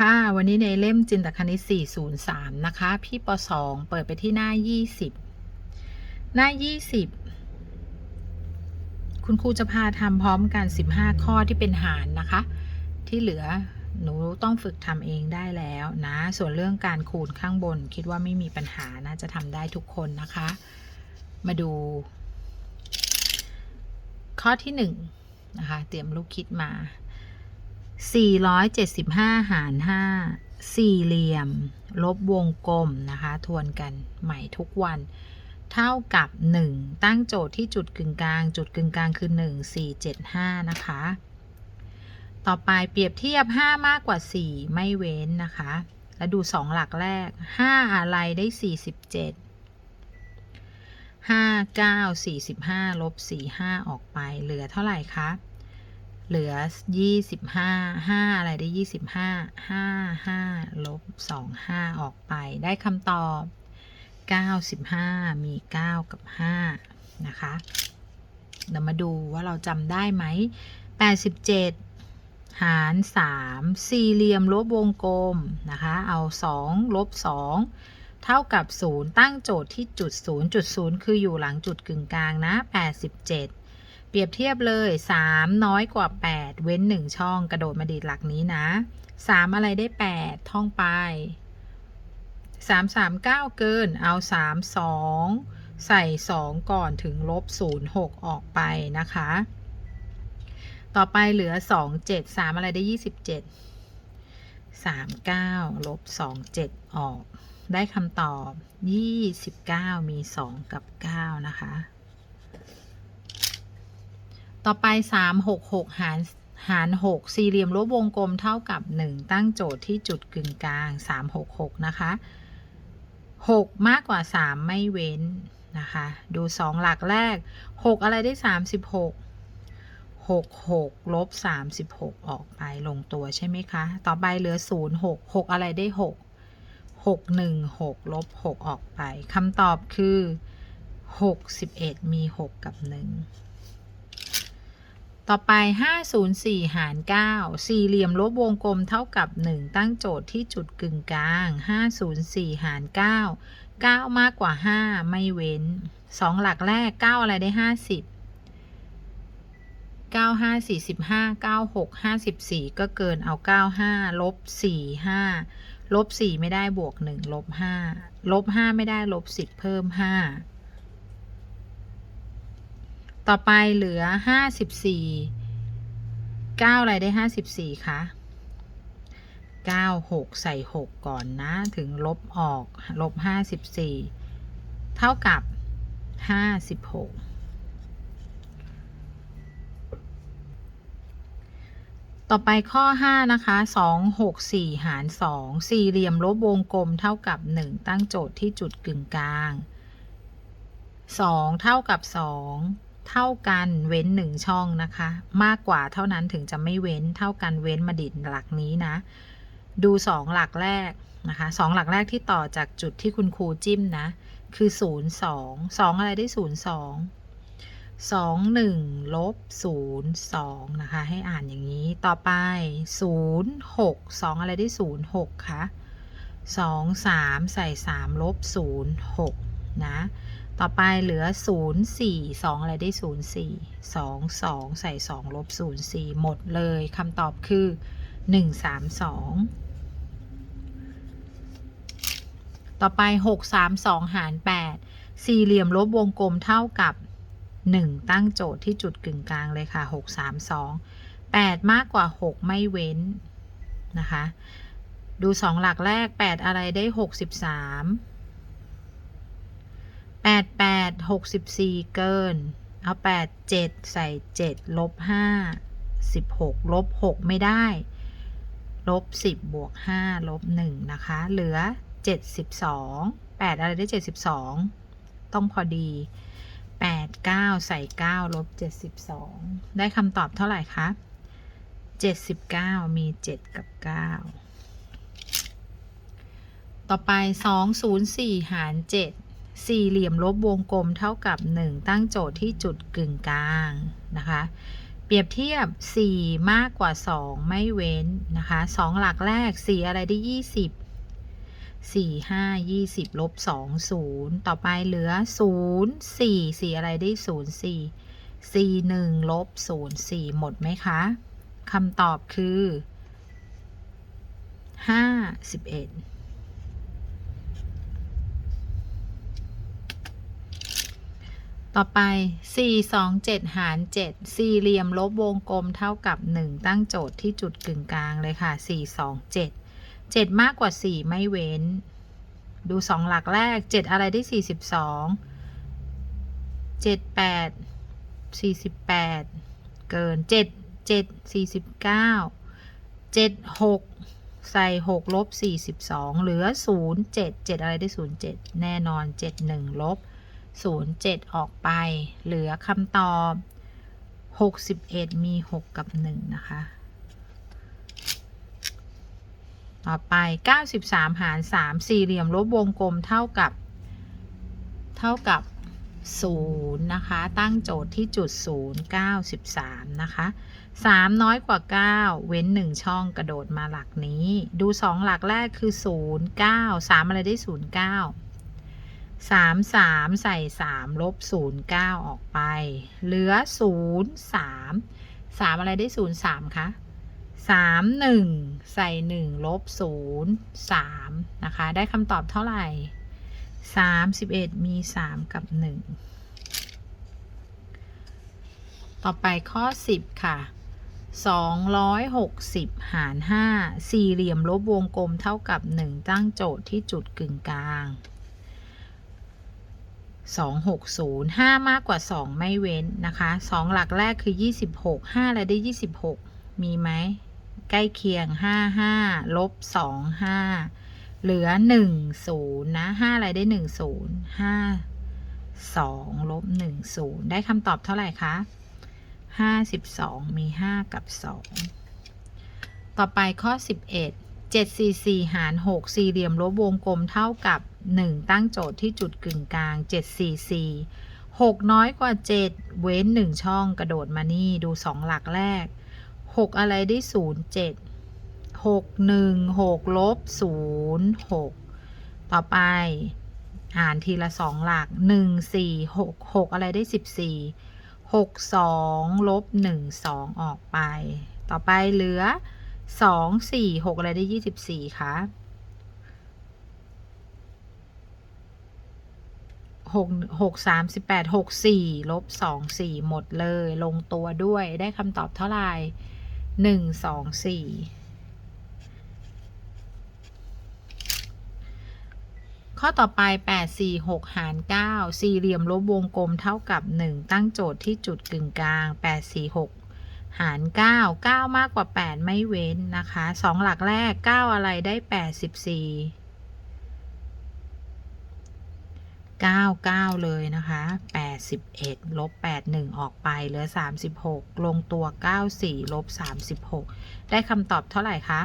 ค่ะ วันนี้ในเล่มจินตคณิต 403 นะคะ พี่ป 2 เปิดไปที่หน้า 20 หน้า 20 คุณครูจะพาทำพร้อมกัน 15 ข้อที่เป็นหารนะคะ ที่เหลือหนูต้องฝึกทำเองได้แล้วนะ ส่วนเรื่องการคูณข้างบน คิดว่าไม่มีปัญหานะจะทำได้ทุกคนนะคะ มาดู ข้อที่1นะคะ เตรียมลูกคิดมา 475 หาร 5 สี่เหลี่ยม ลบวงกลมนะคะ ทวนกันใหม่ทุกวัน เท่ากับ 1 ตั้งโจทย์ที่จุดกึ่งกลาง จุดกึ่งกลางคือ 1 4 7 5 นะคะ ต่อไปเปรียบเทียบ 5 มากกว่า 4 ไม่เว้นนะคะ แล้วดู 2 หลักแรก 5 อะไรได้ 47 5 9 45 ลบ 45 ออกไป เหลือเท่าไหร่คะ เหลือ 25 5 อะไรได้ 25 5 5ลบ2 5 ออกไป ได้คำตอบ 95 มี 9 กับ 5 นะคะ เดี๋ยวมาดูว่าเราจำได้ไหม 87 หาร 3 สี่เหลี่ยมลบวงกลมนะคะ เอา 2 ลบ 2 เท่ากับ 0 ตั้งโจทย์ที่จุด 0 จุด 0 คืออยู่หลังจุดกึ่งกลางนะ 87 เปรียบเทียบเลย 3 น้อยกว่า 8 เว้น 1 ช่องกระโดดมาดีดหลักนี้นะ 3 อะไรได้ 8 ท่องไป 3 3 9 เกิน เอา 3 2 ใส่ 2 ก่อนถึงลบ 0 6 ออกไปนะคะ ต่อไปเหลือ 2 7 3 อะไรได้ 27 3 9 ลบ 2 7 ออก ได้คำตอบ 29 มี 2 กับ 9 นะคะ ต่อไป 3 6 6 หารหาร 6 สี่เหลี่ยมลบวงกลมเท่ากับ 1 ตั้งโจทย์ที่จุดกึ่งกลาง 3 6 6 นะคะ 6 มากกว่า 3 ไม่เว้นนะคะ ดู 2 หลักแรก 6 อะไรได้ 36 6 6ลบ36 ออกไปลงตัวใช่ไหมคะ ต่อไปเหลือ 0 6 6 อะไรได้ 6 6 1 6ลบ6ออกไปคำตอบคือ 61 มี 6 กับ 1 ต่อไป 504 หาร 9 สี่เหลี่ยมลบวงกลมเท่ากับ 1 ตั้งโจทย์ที่จุดกึ่งกลาง 504 หาร 9 9 มากกว่า 5 ไม่เว้น 2 หลักแรก 9 อะไรได้ 50 95 45 96 54 ก็เกินเอา 95 ลบ 45 ลบ 4 ไม่ได้บวก 1 ลบ 5 ลบ 5 ไม่ได้ลบ 10 เพิ่ม 5 ต่อไปเหลือ54 9อะไรได้54คะ9 6ใส่6ก่อนนะ ถึงลบออกลบ54เท่ากับ56ต่อไปข้อ 5 นะคะ2 6 4 หาร 2 สี่เหลี่ยมลบวงกลมเท่ากับ 1 ตั้งโจทย์ที่จุดกึ่งกลาง 2 เท่ากับ 2 เท่ากันเว้น 1 ช่องนะคะ มากกว่าเท่านั้นถึงจะไม่เว้นเท่ากันเว้นมาดิดหลักนี้นะ ดู 2 หลักแรกนะคะ2หลักแรกที่ต่อจากจุดที่คุณครูจิ้มนะ คือ 0 2 2 อะไรได้ 0 2 2 1ลบ0 2นะคะ ให้อ่านอย่างนี้ต่อไป 0 6 2 อะไรได้ 0 6คะ2 3 ใส่ 3 ลบ 0 6 นะ ต่อไปเหลือ 0 4 2 อะไรได้ 0 4 2 2 ใส่ 2 ลบ 0 4 หมดเลยคำตอบคือ 1 3 2 ต่อไป 6 3 2 หาร 8 สี่เหลี่ยมลบวงกลมเท่ากับ 1 ตั้งโจทย์ที่จุดกึ่งกลางเลยค่ะ 6 3 2 8 มากกว่า 6 ไม่เว้น นะคะ ดู 2 หลักแรก 8 อะไรได้ 63 8 8 64 เกิน เอา 8 7 ใส่ 7 ลบ 5 16 ลบ 6 ไม่ได้ ลบ 10 บวก 5 ลบ 1 นะคะ เหลือ 72 8 อะไรได้ 72 ต้องพอดี 8 9 ใส่ 9 ลบ 72 ได้คำตอบเท่าไหร่คะ 79 มี 7 กับ 9 ต่อไป 204 หาร 7 สี่เหลี่ยมลบวงกลมเท่ากับ 1 ตั้งโจทย์ที่จุดกึ่งกลางนะคะ เปรียบเทียบ 4 มากกว่า 2 ไม่เว้นนะคะ2หลักแรก 4 อะไรได้ 20 4 5 20ลบ2 0 ต่อไปเหลือ 0 4 4 อะไรได้ 0 4 4 1ลบ0 4 หมดไหมคะคำตอบคือ 51 ต่อไป 4 2 7 หาร 7 สี่เหลี่ยมลบวงกลมเท่ากับ 1 ตั้งโจทย์ที่จุดกึ่งกลางเลยค่ะ 4 2 7 7 มากกว่า 4 ไม่เว้น ดู 2 หลักแรก 7 อะไรได้ 42 7 8 48 เกิน 7 7 49 7 6 ใส่ 6 ลบ 42 เหลือ 0 7 7 อะไรได้ 0 7 แน่นอน 7 1 ลบ 07 ออกไป เหลือคำตอบ 61 มี 6 กับ 1 นะคะ ต่อไป 93 หาร 3 สี่เหลี่ยมลบวงกลมเท่ากับ เท่ากับ 0 นะคะ ตั้งโจทย์ที่จุด 0 93 นะคะ 3 น้อยกว่า 9 เว้น 1 ช่องกระโดดมาหลักนี้ ดู 2 หลักแรกคือ 0 9 3 อะไรได้ 0 9 สามสามใส่สามลบศูนย์เก้าออกไป เหลือศูนย์สามสามอะไรได้ศูนย์สามคะสามหนึ่งใส่หนึ่งลบศูนย์สามนะคะ ได้คำตอบเท่าไหร่สามสิบเอ็ดมีสามกับหนึ่งต่อไปข้อสิบค่ะสองร้อยหกสิบหารห้าสี่เหลี่ยมลบวงกลมเท่ากับหนึ่งตั้งโจทย์ที่จุดกึ่งกลาง 260 5 มากกว่า 2 ไม่เว้นนะคะ 2 หลักแรกคือ 26 5 อะไรได้ 26 มีไหม ใกล้เคียง 5 5 ลบ 2 5 เหลือ 1 0 นะ 5 อะไรได้ 1 0 5 2 ลบ 1 0 ได้คำตอบเท่าไหร่คะ 52 มี 5 กับ 2 ต่อไปข้อ 11 7 4 4 หาร 6 สี่เหลี่ยมลบวงกลมเท่ากับ 1 ตั้งโจทย์ที่จุดกึ่งกลาง 7 4 4 6 น้อยกว่า 7 เว้น 1 ช่องกระโดดมานี่ดู 2 หลักแรก 6 อะไรได้ 0 7 6 1 6 ลบ 0 6 ต่อไป อ่านทีละ 2 หลัก 1 4 6 6 อะไรได้ 14 6 2 ลบ 1 2 ออกไป ต่อไปเหลือ สองสี่หกอะไรได้ยี่สิบสี่คะหกหกสามสิบแปดหกสี่ลบสองสี่หมดเลย ลงตัวด้วยได้คำตอบเท่าไหร่หนึ่งสองสี่ข้อต่อไป 8 4 6 หาร 9 สี่เหลี่ยมลบวงกลมเท่ากับ 1 ตั้งโจทย์ที่จุดกึ่งกลาง 8 4 6 หาร 9 9 มากกว่า 8 ไม่เว้นนะคะ 2 หลักแรก 9 อะไรได้ 84 9 9 เลยนะคะ 81 ลบ 81 ออกไป เหลือ 36 ลงตัว 94 ลบ 36 ได้คำตอบเท่าไหร่คะ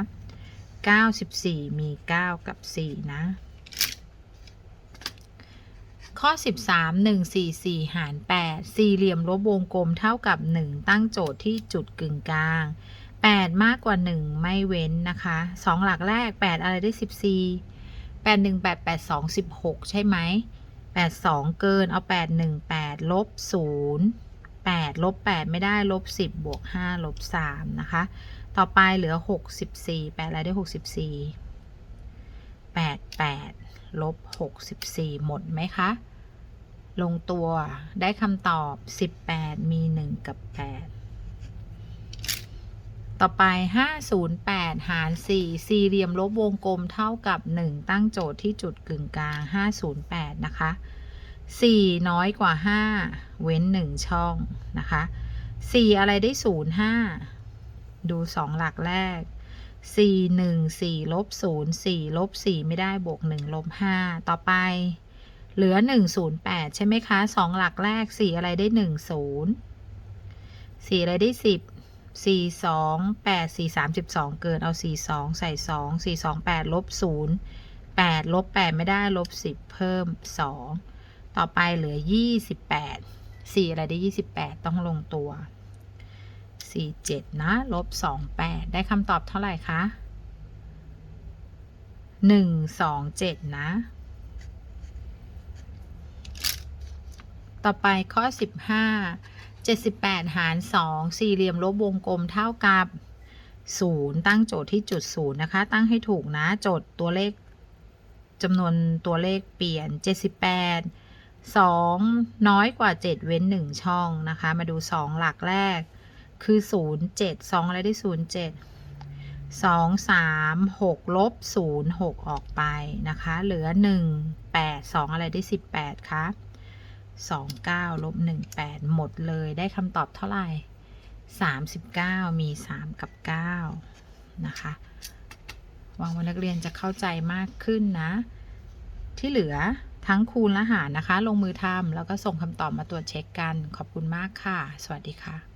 94 มี 9 กับ 4 นะ ข้อ 13 1 4 4 หาร 8 สี่เหลี่ยมลบวงกลมเท่ากับ 1 ตั้งโจทย์ที่จุดกึ่งกลาง 8 มากกว่า 1 ไม่เว้นนะคะ 2 หลักแรก 8 อะไรได้ 14 8 1 8 8 2 16 ใช่ไหม 8 2 เกินเอา 8 1 8 ลบ 0 8 ลบ 8 ไม่ได้ ลบ 10 บวก 5 ลบ 3 นะคะ ต่อไปเหลือ 64 8 อะไรได้ 64 8 8 ลบ 64 หมดไหมคะ ลงตัวได้คำตอบ 18 มี 1 กับ 8 ต่อไป 508 หาร 4 สี่เหลี่ยมลบวงกลมเท่ากับ 1 ตั้งโจทย์ที่จุดกึ่งกลาง 508 นะคะ 4 น้อยกว่า 5 เว้น 1 ช่องนะคะ 4 อะไรได้ 05 ดู 2 หลักแรก 4 1 4ลบ0 4ลบ4ไม่ได้บวก 1 ลบ 5 ต่อไป เหลือ 108 ใช่ไหมคะ 2 หลักแรก 4 อะไรได้ 10 4 อะไรได้ 10 4 2 8 4 32เกินเอา 4 2 ใส่ 2 4 2 8 ลบ 0 8 ลบ 8 ไม่ได้ ลบ 10 เพิ่ม 2 ต่อไปเหลือ 28 4 อะไรได้ 28 ต้องลงตัวสี่เจ็ดนะ ลบสองแปดได้คำตอบเท่าไหร่คะหนึ่งสองเจ็ดนะ ต่อไปข้อสิบห้าเจ็ดสิบแปดหารสองสี่เหลี่ยมลบวงกลมเท่ากับศูนย์ตั้งโจทย์ที่จุดศูนย์นะคะ ตั้งให้ถูกนะ โจทย์ตัวเลขจำนวนตัวเลขเปลี่ยนเจ็ดสิบแปดสองน้อยกว่าเจ็ดเว้นหนึ่งช่องนะคะ มาดูสองหลักแรก คือศูนย์เจ็ดสองอะไรได้ศูนย์เจ็ดสองสามหกลบศูนย์หกออกไปนะคะ เหลือหนึ่งแปดสองอะไรได้สิบแปดคะ สองเก้าลบหนึ่งแปดหมดเลยได้คำตอบเท่าไหร่สามสิบเก้ามีสามกับเก้านะคะหวังว่านักเรียนจะเข้าใจมากขึ้นนะ ที่เหลือทั้งคูณและหารนะคะ ลงมือทำแล้วก็ส่งคำตอบมาตรวจเช็คกัน ขอบคุณมากค่ะ สวัสดีค่ะ